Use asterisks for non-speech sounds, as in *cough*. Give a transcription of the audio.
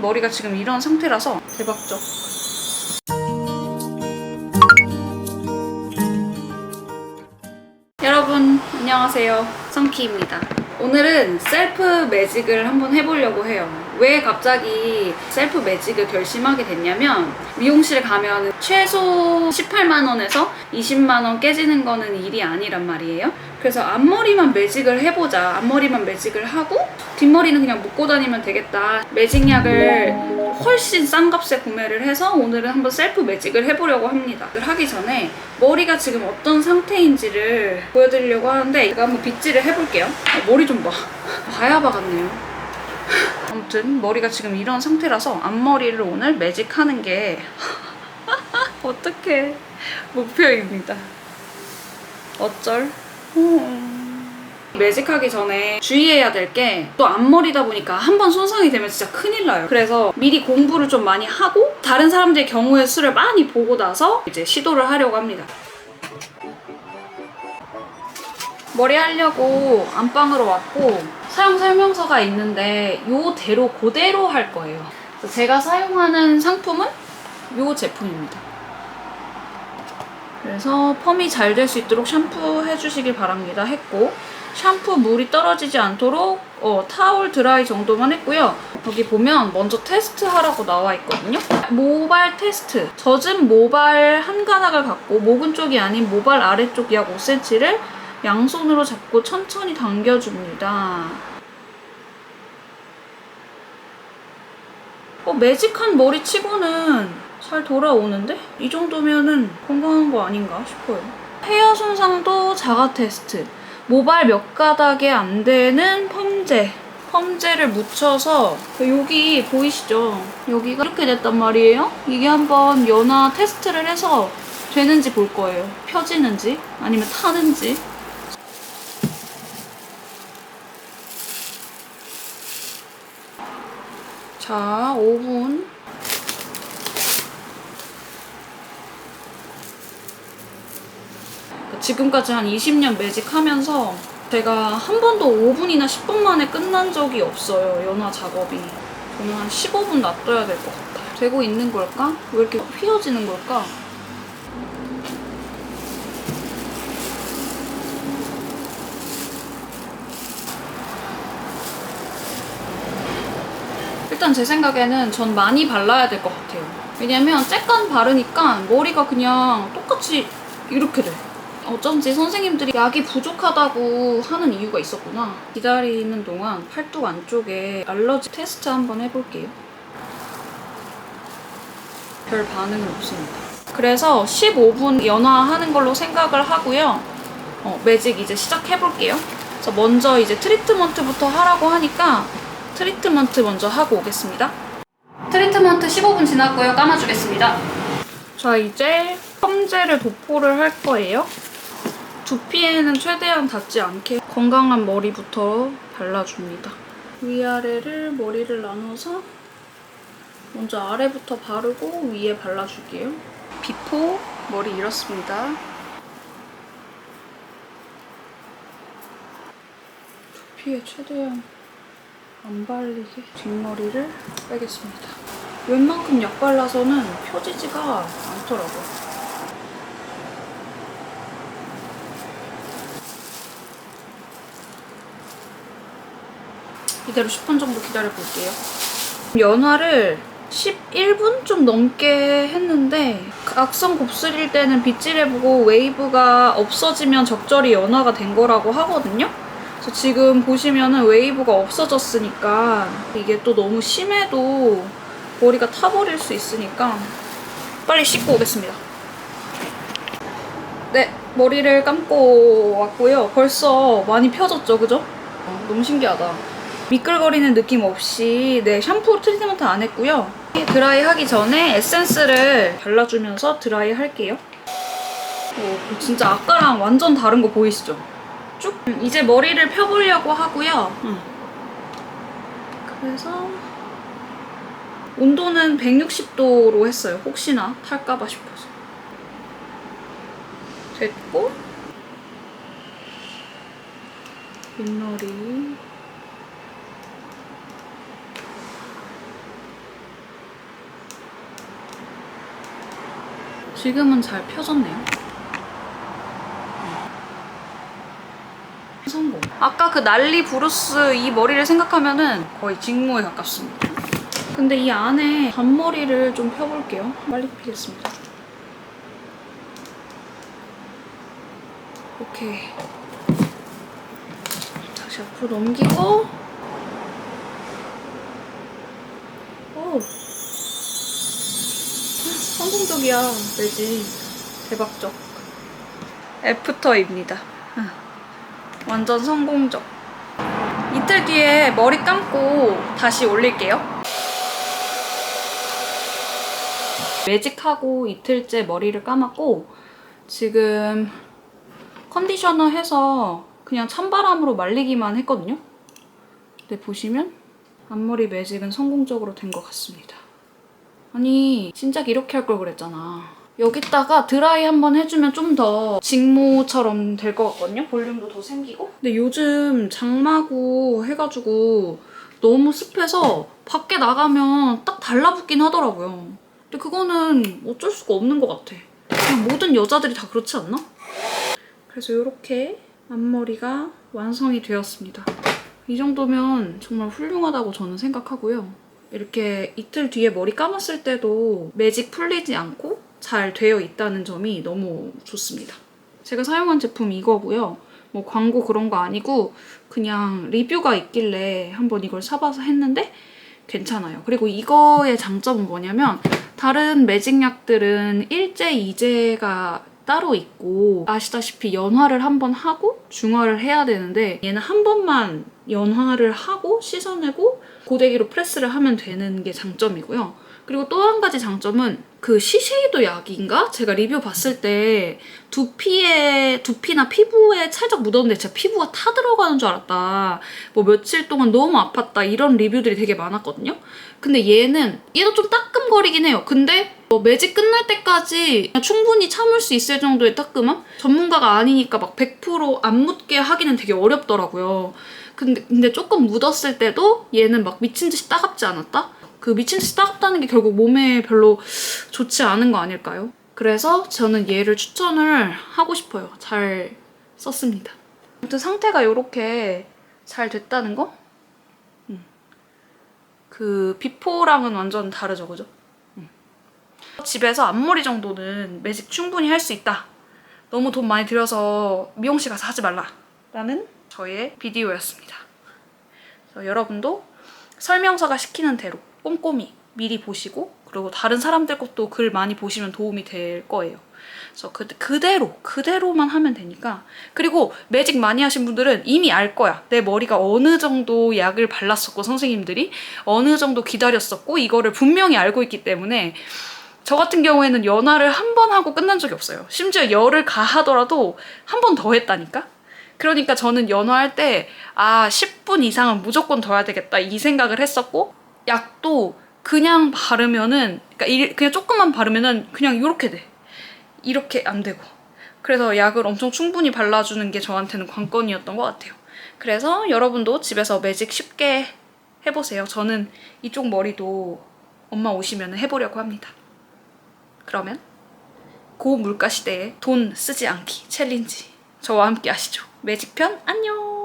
머리가 지금 이런 상태라서 대박적. 여러분 안녕하세요. 성키입니다. 오늘은 셀프 매직을 한번 해보려고 해요 왜 갑자기 셀프 매직을 결심하게 됐냐면 미용실에 가면 최소 18만원에서 20만원 깨지는 거는 일이 아니란 말이에요 그래서 앞머리만 매직을 해보자 앞머리만 매직을 하고 뒷머리는 그냥 묶고 다니면 되겠다 매직약을 훨씬 싼 값에 구매를 해서 오늘은 한번 셀프 매직을 해보려고 합니다. 하기 전에 머리가 지금 어떤 상태인지를 보여드리려고 하는데 제가 한번 빗질을 해볼게요. 어, 머리 좀 봐. *laughs* 바야바 같네요. 아무튼 머리가 지금 이런 상태라서 앞머리를 오늘 매직하는 게 *laughs* 어떻게 목표입니다. 어쩔? 음. 매직하기 전에 주의해야 될 게 또 앞머리다 보니까 한 번 손상이 되면 진짜 큰일 나요. 그래서 미리 공부를 좀 많이 하고 다른 사람들의 경우의 수를 많이 보고 나서 이제 시도를 하려고 합니다. 머리 하려고 안방으로 왔고 사용 설명서가 있는데 요대로 그대로 할 거예요. 제가 사용하는 상품은 요 제품입니다. 그래서 펌이 잘 될 수 있도록 샴푸 해주시길 바랍니다. 했고 샴푸 물이 떨어지지 않도록 어, 타올 드라이 정도만 했고요. 여기 보면 먼저 테스트 하라고 나와 있거든요. 모발 테스트. 젖은 모발 한 가닥을 갖고 목은 쪽이 아닌 모발 아래쪽 약 5cm를 양손으로 잡고 천천히 당겨줍니다. 어, 매직한 머리 치고는 잘 돌아오는데? 이 정도면은 건강한 거 아닌가 싶어요. 헤어 손상도 자가 테스트. 모발 몇 가닥에 안 되는 펌제. 펌제를 묻혀서 여기 보이시죠? 여기가 이렇게 됐단 말이에요. 이게 한번 연화 테스트를 해서 되는지 볼 거예요. 펴지는지 아니면 타는지. 자, 5분. 지금까지 한 20년 매직하면서 제가 한 번도 5분이나 10분 만에 끝난 적이 없어요. 연화 작업이. 저는 한 15분 놔둬야 될 것 같아요. 되고 있는 걸까? 왜 이렇게 휘어지는 걸까? 일단 제 생각에는 전 많이 발라야 될 것 같아요. 왜냐면 쬐깐 바르니까 머리가 그냥 똑같이 이렇게 돼. 어쩐지 선생님들이 약이 부족하다고 하는 이유가 있었구나. 기다리는 동안 팔뚝 안쪽에 알러지 테스트 한번 해볼게요. 별 반응은 없습니다. 그래서 15분 연화하는 걸로 생각을 하고요. 어, 매직 이제 시작해볼게요. 먼저 이제 트리트먼트부터 하라고 하니까 트리트먼트 먼저 하고 오겠습니다. 트리트먼트 15분 지났고요. 감아주겠습니다. 자, 이제 펌제를 도포를 할 거예요. 두피에는 최대한 닿지 않게 건강한 머리부터 발라줍니다. 위아래를 머리를 나눠서 먼저 아래부터 바르고 위에 발라줄게요. 비포 머리 이렇습니다. 두피에 최대한 안 발리게 뒷머리를 빼겠습니다. 웬만큼 약 발라서는 펴지지가 않더라고요. 이대로 10분 정도 기다려 볼게요. 연화를 11분 좀 넘게 했는데 악성 곱슬일 때는 빗질해보고 웨이브가 없어지면 적절히 연화가 된 거라고 하거든요. 지금 보시면은 웨이브가 없어졌으니까 이게 또 너무 심해도 머리가 타버릴 수 있으니까 빨리 씻고 오겠습니다. 네, 머리를 감고 왔고요. 벌써 많이 펴졌죠, 그죠? 어, 너무 신기하다. 미끌거리는 느낌 없이 네 샴푸 트리트먼트 안 했고요. 드라이 하기 전에 에센스를 발라주면서 드라이 할게요. 오, 진짜 아까랑 완전 다른 거 보이시죠? 쭉 이제 머리를 펴보려고 하고요. 음. 그래서 온도는 160도로 했어요. 혹시나 탈까봐 싶어서. 됐고 윗머리 지금은 잘 펴졌네요. 성공. 아까 그 난리 브루스 이 머리를 생각하면은 거의 직모에 가깝습니다. 근데 이 안에 잔머리를 좀 펴볼게요. 빨리 피겠습니다. 오케이. 다시 앞으로 넘기고. 오. 성공적이야, 매직. 대박적. 애프터입니다. 완전 성공적. 이틀 뒤에 머리 감고 다시 올릴게요. 매직하고 이틀째 머리를 감았고 지금 컨디셔너 해서 그냥 찬바람으로 말리기만 했거든요. 근데 보시면 앞머리 매직은 성공적으로 된 것 같습니다. 아니 진작 이렇게 할 걸 그랬잖아. 여기다가 드라이 한번 해주면 좀 더 직모처럼 될 것 같거든요. 볼륨도 더 생기고. 근데 요즘 장마고 해가지고 너무 습해서 밖에 나가면 딱 달라붙긴 하더라고요. 근데 그거는 어쩔 수가 없는 것 같아. 그냥 모든 여자들이 다 그렇지 않나? 그래서 이렇게 앞머리가 완성이 되었습니다. 이 정도면 정말 훌륭하다고 저는 생각하고요. 이렇게 이틀 뒤에 머리 감았을 때도 매직 풀리지 않고 잘 되어 있다는 점이 너무 좋습니다. 제가 사용한 제품 이거고요. 뭐 광고 그런 거 아니고 그냥 리뷰가 있길래 한번 이걸 사봐서 했는데 괜찮아요. 그리고 이거의 장점은 뭐냐면 다른 매직약들은 일제, 이제가 따로 있고 아시다시피 연화를 한 번 하고 중화를 해야 되는데 얘는 한 번만 연화를 하고 씻어내고 고데기로 프레스를 하면 되는 게 장점이고요. 그리고 또 한 가지 장점은 그 시쉐이도 약인가? 제가 리뷰 봤을 때 두피에 두피나 피부에 살짝 묻었는데 제가 피부가 타 들어가는 줄 알았다. 뭐 며칠 동안 너무 아팠다 이런 리뷰들이 되게 많았거든요. 근데 얘는 얘도 좀 따끔거리긴 해요. 근데 뭐 매직 끝날 때까지 충분히 참을 수 있을 정도의 따끔함? 전문가가 아니니까 막 100%안 묻게 하기는 되게 어렵더라고요. 근데, 근데 조금 묻었을 때도 얘는 막 미친 듯이 따갑지 않았다? 그 미친 듯이 따갑다는 게 결국 몸에 별로 좋지 않은 거 아닐까요? 그래서 저는 얘를 추천을 하고 싶어요. 잘 썼습니다. 아무튼 상태가 이렇게 잘 됐다는 거? 음. 그 비포랑은 완전 다르죠, 그죠? 음. 집에서 앞머리 정도는 매직 충분히 할 수 있다. 너무 돈 많이 들여서 미용실 가서 하지 말라. 라는 저의 비디오였습니다. 여러분도 설명서가 시키는 대로 꼼꼼히 미리 보시고 그리고 다른 사람들 것도 글 많이 보시면 도움이 될 거예요. 그래서 그, 그대로 그대로만 하면 되니까 그리고 매직 많이 하신 분들은 이미 알 거야. 내 머리가 어느 정도 약을 발랐었고 선생님들이 어느 정도 기다렸었고 이거를 분명히 알고 있기 때문에 저 같은 경우에는 연화를 한 번 하고 끝난 적이 없어요. 심지어 열을 가하더라도 한 번 더 했다니까? 그러니까 저는 연화할 때, 아, 10분 이상은 무조건 더 해야 되겠다. 이 생각을 했었고, 약도 그냥 바르면은, 그러니까 일- 그냥 조금만 바르면은 그냥 이렇게 돼. 이렇게 안 되고. 그래서 약을 엄청 충분히 발라주는 게 저한테는 관건이었던 것 같아요. 그래서 여러분도 집에서 매직 쉽게 해보세요. 저는 이쪽 머리도 엄마 오시면 해보려고 합니다. 그러면 고물가 시대에 돈 쓰지 않기 챌린지 저와 함께 하시죠. 매직편 안녕!